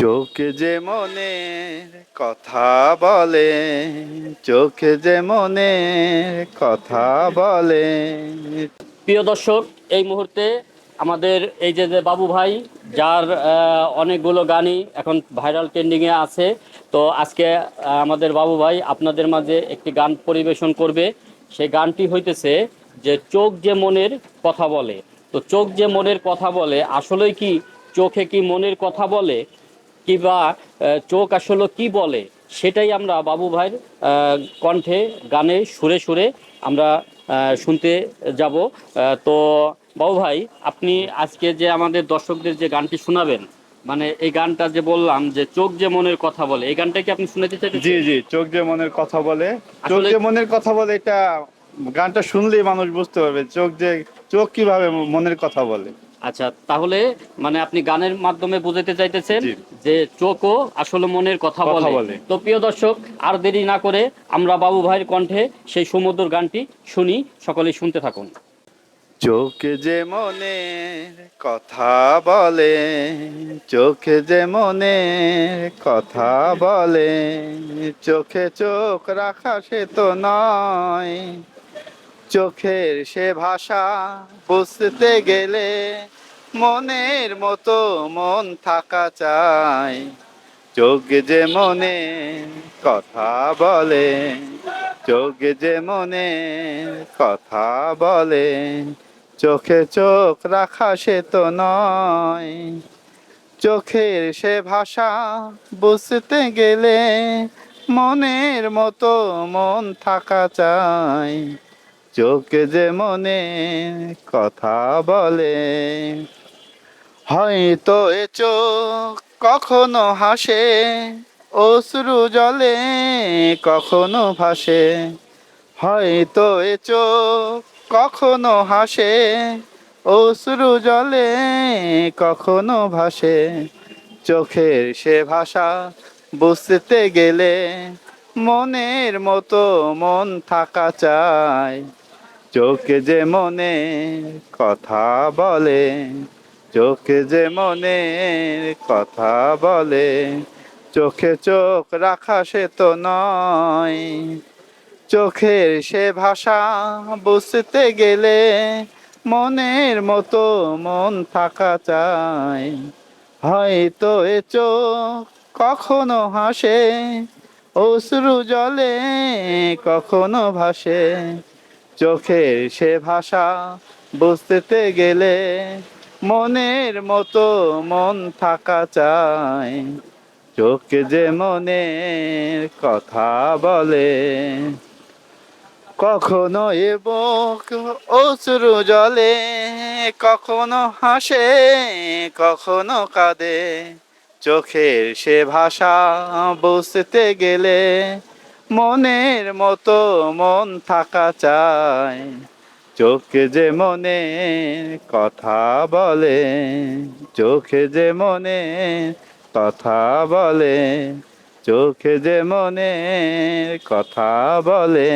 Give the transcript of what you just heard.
চোখে যে মনে কথা বলে, চোখে যে মনে কথা বলে। প্রিয় দর্শক, এই মুহূর্তে আমাদের এই যে বাবু ভাই, যার অনেকগুলো গানই এখন ভাইরাল ট্রেন্ডিংয়ে আছে, তো আজকে আমাদের বাবু ভাই আপনাদের মাঝে একটি গান পরিবেশন করবে। সেই গানটি হইতেছে যে চোখ যে মনের কথা বলে। তো চোখ যে মনের কথা বলে, আসলেই কি চোখে কি মনের কথা বলে? কিবা চোখ আসলে কি বলে সেটাই আমরা বাবু ভাইয়ের কণ্ঠে গানে সুরে সুরে আমরা শুনতে যাব। তো বাবু ভাই আপনি আজকে যে আমাদের দর্শকদের যে গানটি শোনাবেন মানে এই গানটা যে বললাম যে চোখ যে মনের কথা বলে এই গানটা কি আপনি শুনতে চাইছেন জি জি চোখ যে মনের কথা বলে। চোখ যে মনের কথা বলে এটা গানটা শুনলেই মানুষ বুঝতে পারবে চোখ যে চোখ কীভাবে মনের কথা বলে। আচ্ছা তাহলে মানে আপনি গানের মাধ্যমে বোঝাতে চাইতেছেন যে চোখও আসলে মনের কথা বলে। তো প্রিয় দর্শক আর দেরি না করে আমরা বাবু ভাইয়ের কণ্ঠে সেই সমুদ্র গানটি শুনি সকলে শুনতে থাকুন। চোখে যে মনের কথা বলে চোখে যে মনের কথা বলে চোখে চোখ রাখা সে তো নয়। চোখের সে ভাষা বুঝতে গেলে মনের মতো মন থাকা চাই। চোখ যে মনে কথা বলে, চোখ যে মনে কথা বলে, চোখে চোখ রাখা সে তো নয়। চোখের সে ভাষা বুঝতে গেলে মনের মতো মন থাকা চাই। চোখ যে মনে কথা বলে হয়তো এ চোখ কখনো হাসে, অশ্রু জলে কখনো ভাসে। হয়তো এ চোখ কখনো হাসে, অশ্রু জলে কখনো ভাসে। চোখের সে ভাষা বুঝতে গেলে মনের মতো মন থাকা চায় চোখে যে মনে কথা বলে চোখে যে মনে কথা বলে, চোখে চোখ রাখা সে তো নয়। চোখের সে ভাষা বুঝতে গেলে মনের মতো মন থাকা চায় হয়তো এ চোখ কখনো হাসে, অশ্রু জলে কখনো ভাসে। চোখের সে ভাষা বুঝতে গেলে মনের মতো মন থাকা চায় চোখে যে মনের কথা বলে, কখনো এ বুক অশ্রু জলে, কখনো হাসে, কখনো কাঁদে। চোখের সে ভাষা বুঝতে গেলে মনের মতো মন থাকা চায় চোখে যে মনে কথা বলে, চোখে যে মনে কথা বলে, চোখে যে মনে কথা বলে।